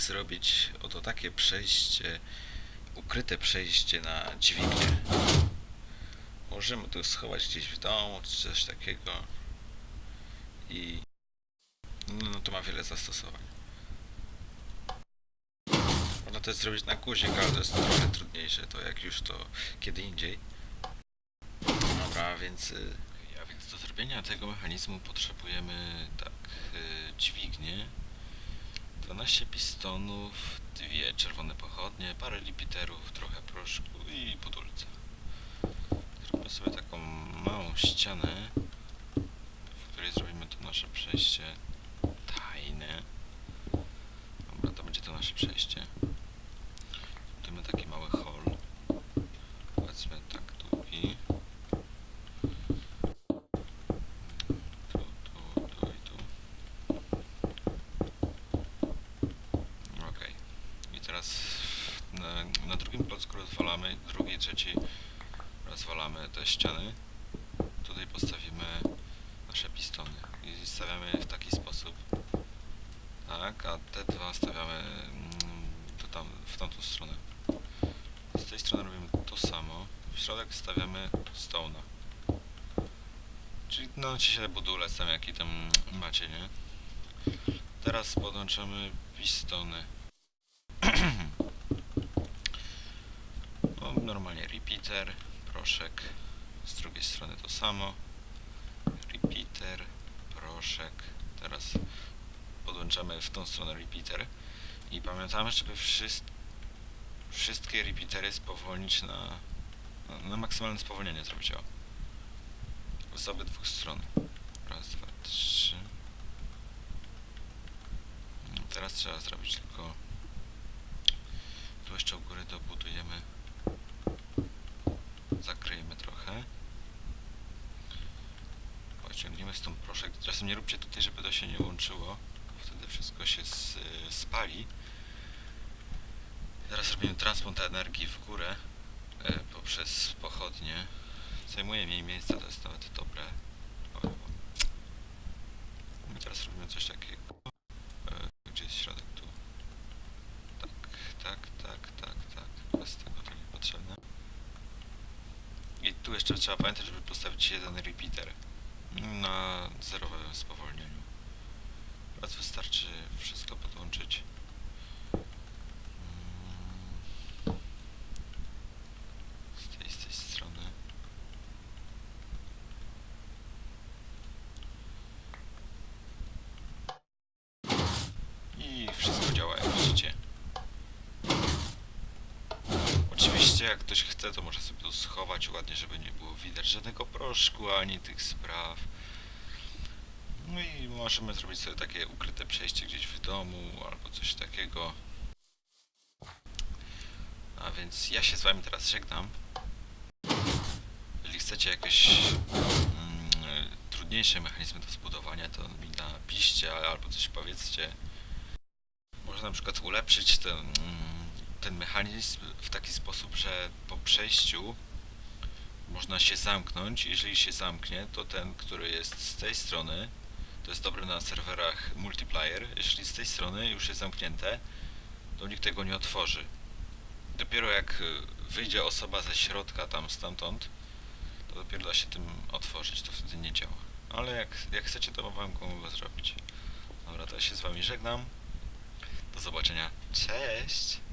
zrobić oto takie przejście, ukryte przejście na dźwignię. Możemy to schować gdzieś w domu, czy coś takiego. I no, to ma wiele zastosowań. Można też zrobić na guzik, ale to jest trochę trudniejsze, to jak już to kiedy indziej. Dobra, więc... zrobienia tego mechanizmu potrzebujemy tak, y, dźwignię, 12 pistonów, dwie czerwone pochodnie, parę lipiterów, trochę proszku i budulce. Zróbmy sobie taką małą ścianę, w której zrobimy to nasze przejście tajne. Dobra, to będzie to nasze przejście. Zbudujemy taki mały hall. Powiedzmy tak długi. Tu, tu, tu i tu. Okej. I teraz na, na drugim klocku rozwalamy, drugi, trzeci rozwalamy te ściany. Tutaj postawimy nasze pistony i stawiamy w taki sposób. Tak, a te dwa stawiamy mm, to tam, w tamtą stronę. Z tej strony robimy to samo. W środek stawiamy stone'a. Czyli no ci się budulec tam jaki tam macie, nie? Teraz podłączamy pistony. no, normalnie repeater, proszek. Z drugiej strony to samo. Repeater, proszek. Teraz podłączamy w tą stronę repeater. I pamiętamy, żeby wszys wszystkie repeatery spowolnić na, na, na maksymalne spowolnienie zrobić. O. Z obydwu stron. Raz, dwa, trzy. Teraz trzeba zrobić tylko tu jeszcze u góry dobudujemy zakryjemy trochę pociągniemy stąd proszek czasem nie róbcie tutaj żeby to się nie łączyło wtedy wszystko się s- spali teraz robimy transport energii w górę e, poprzez pochodnie zajmuje mniej miejsca to jest nawet dobre teraz robimy coś takiego E, Gdzie jest środek tu? Tak, tak, tak, tak, tak. Bez tego to niepotrzebne. I tu jeszcze trzeba pamiętać, żeby postawić jeden repeater na zerowym spowolnieniu. Teraz wystarczy wszystko podłączyć. Mm. Z tej, z tej strony. I wszystko działa jak widzicie. Jak ktoś chce, to może sobie to schować ładnie, żeby nie było widać żadnego proszku, ani tych spraw. No i możemy zrobić sobie takie ukryte przejście gdzieś w domu, albo coś takiego. A więc ja się z wami teraz żegnam. Jeżeli chcecie jakieś mm, trudniejsze mechanizmy do zbudowania, to mi napiszcie albo coś powiedzcie. Można na przykład ulepszyć ten, mm, ten mechanizm w taki sposób, że po przejściu można się zamknąć. Jeżeli się zamknie, to ten, który jest z tej strony, to jest dobry na serwerach multiplayer. Jeśli z tej strony już jest zamknięte, to nikt tego nie otworzy. Dopiero jak y, wyjdzie osoba ze środka, tam stamtąd, to dopiero da się tym otworzyć. To wtedy nie działa. Ale jak, jak chcecie, to wam mogę zrobić. Dobra, to ja się z wami żegnam. Do zobaczenia. Cześć!